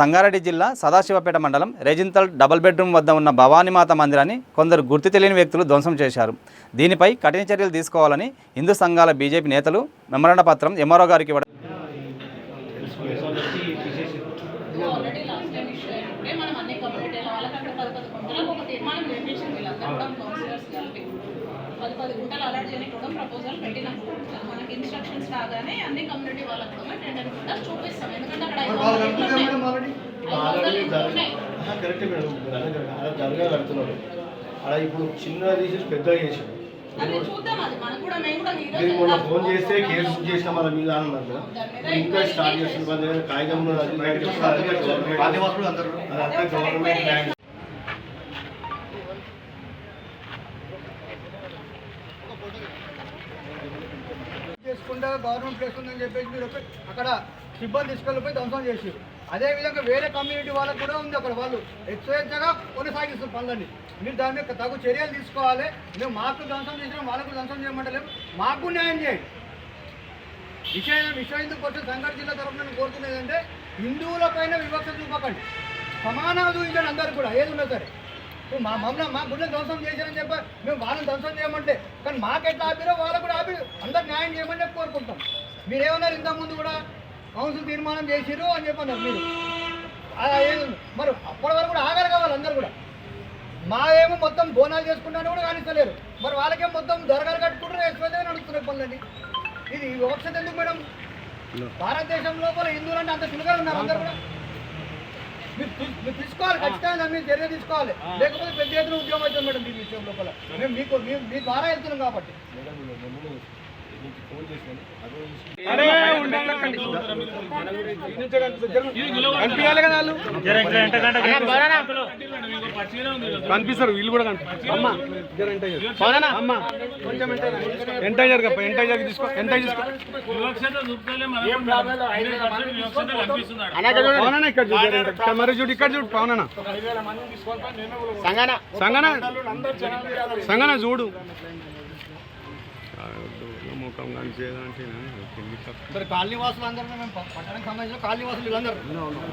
సంగారెడ్డి జిల్లా సదాశివపేట మండలం రెజింతల్ double bedroom వద్ద ఉన్న భవానీమాత మందిరాన్ని కొందరు గుర్తు తెలియని వ్యక్తులు ధ్వంసం చేశారు. దీనిపై కఠిన చర్యలు తీసుకోవాలని హిందూ సంఘాల బీజేపీ నేతలు మెమరణ పత్రం ఎంఆర్ఓ గారికి ఇవ్వడం. పది పది గుంటలు చేయడానికి కూడా ప్రపోజల్ పెట్టినాం ఇన్స్ట్రక్షన్స్ రాగానే అన్ని కమ్యూనిటీ వాళ్ళకి కూడా టెండర్ కూడా చూపిస్తాం. ఎందుకంటే అక్కడ ఐదు వందల ఉన్నాయి. Correct madam. అలా జరగా కడుతున్నారు అలా ఇప్పుడు చిన్న తీసేసి పెద్దగా చేసాడు మీరు మొన్న ఫోన్ చేస్తే కేసు బుక్ చేసిన వాళ్ళ మీద అన్నారు ఇంకా స్టార్ట్ చేస్తున్న వాళ్ళ కాగితంలో గవర్నమెంట్ లేకుండా గవర్నమెంట్ ప్లేస్ ఉందని చెప్పేసి మీరు ఒక- అక్కడ సిబ్బంది తీసుకెళ్ళిపోయి ధ్వంసం చేసి అదేవిధంగా వేరే కమ్యూనిటీ వాళ్ళకు కూడా ఉంది అక్కడ వాళ్ళు. ఎక్స్వేచ్ఛగా కొనసాగిస్తారు పనులని మీరు దాని మీద తగు చర్యలు తీసుకోవాలి. మేము మాకు ధ్వంసం చేసినా వాళ్ళకు ధ్వంసం చేయమంటలేము. మాకు న్యాయం చేయండి. విషయం విశ్వ హిందూ పరిషత్ జిల్లా తరఫున నేను కోరుతున్నది ఏంటంటే హిందువులపైన వివక్ష చూపకండి. సమానంగా చూపించండి అందరు కూడా ఏది ఉన్నా సరే. ఇప్పుడు మా మమ్మల్ని మా గుడిని ధ్వంసం చేశారని చెప్పి మేము వాళ్ళని ధ్వంసం చేయమంటే కానీ మాకు ఎట్లా ఆపిరో వాళ్ళకు కూడా ఆపి అందరు న్యాయం చేయమని చెప్పి కోరుకుంటాం. మీరేమన్నారు ఇంతకుముందు కూడా కౌన్సిల్ తీర్మానం చేసిరు అని చెప్పన్నారు మీరు? మరి అప్పటి వరకు కూడా ఆగాలి కావాలి అందరు కూడా. మా ఏమో మొత్తం బోనాలు చేసుకుంటాను కూడా కానిస్తలేరు. మరి వాళ్ళకేం మొత్తం దొరగాలు కట్టుకుంటారు ఎక్కువ నడుస్తున్నాయి పనులని ఇది వివక్షత ఎందుకు మేడం? భారతదేశం లోపల హిందువులు అంటే అంత సులువుగా ఉన్నారు అందరు కూడా. మీరు మీరు తీసుకోవాలి ఖచ్చితంగా మీద చర్య తీసుకోవాలి. లేకపోతే పెద్ద ఎత్తున ఉద్యోగం అవుతుంది మేడం ఈ విషయం లోపల. మేము మీకు మీ- మీ ద్వారా వెళ్తున్నాం కాబట్టి. ఫోన్ చేసినాను అదే కనిపిస్తారు వీళ్ళు కూడా అమ్మ ఎంటైజర్ అమ్మ. కొంచెం ఎంటైజర్ ఎంటైజర్ కప్ప ఎంటైజర్ తీసుకో ఎంటైజర్ తీసుకో. ఇక్కడ చూడు మరి చూడు ఇక్కడ చూడు పవనన్న. సంగన సంగన చూడు. ముఖం కనిపించేదంటే ఇక్కడ కాలనీ వాసులు అందరూ మేము ప- పట్టణానికి సంబంధించిన కాలనీ వాసులు వీళ్ళందరూ.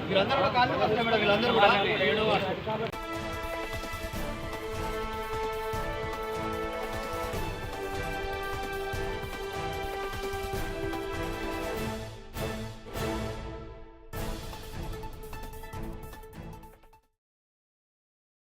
వీళ్ళందరూ కూడా కాలనీ వాసులే మేడం వీళ్ళందరూ కూడా.